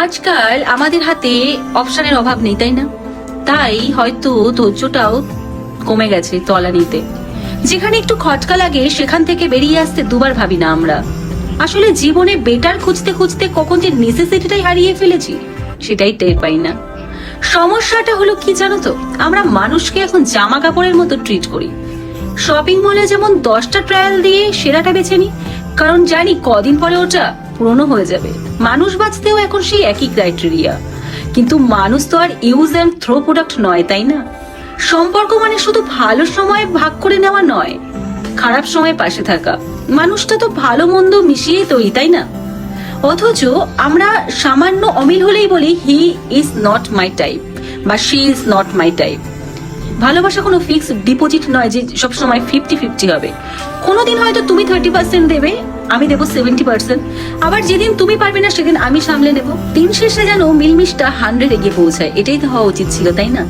আজকাল আমাদের হাতে অপশনের অভাব নেই, তাই না? তাই হয়তো ধৈর্যটাও কমে গেছে তলা নিতে যেখানে একটু খটকা লাগে, সেখান থেকে বেরিয়ে আসতে দুবার ভাবি না আমরা। আসলে জীবনে বেটার খুঁজতে খুঁজতে কখন যে নেসেসিটিটাই হারিয়ে ফেলেছি, সেটাই টের পাই না। সমস্যাটা হলো কি জানো তো? আমরা মানুষকে এখন জামা কাপড়ের মতো ট্রিট করি। শপিং মলে যেমন দশটা ট্রায়াল দিয়ে সেরাটা বেছে নিই, কারণ জানি কদিন পরে ওটা পুরনো হয়ে যাবে। মানুষ বাঁচতেও এখন সেই একই ক্রাইটেরিয়া কিন্তু মানুষ তো আর ইউজ অ্যান্ড থ্রো প্রোডাক্ট নয়, তাই না? সম্পর্ক মানে শুধু ভালো সময় ভাগ করে নেওয়া নয়, খারাপ সময় পাশে থাকা। মানুষটা তো ভালো মন্দ মিশিয়েই তৈরি, তাই না? অথচ আমরা সামান্য অমিল হলেই বলি he is not my type বা she is not my type ভালোবাসা কোনো ফিক্সড ডিপোজিট নয় যে সব সময় ফিফটি ফিফটি হবে। কোনোদিন হয়তো তুমি থার্টি পার্সেন্ট দেবে, আমি দেবো সেভেন্টি পার্সেন্ট আবার যেদিন তুমি পারবে না, সেদিন আমি সামলে নেব। দিন শেষে যেন মিলমিশটা হান্ড্রেড এগিয়ে পৌঁছায়। এটাই তো হওয়া উচিত ছিল, তাই না?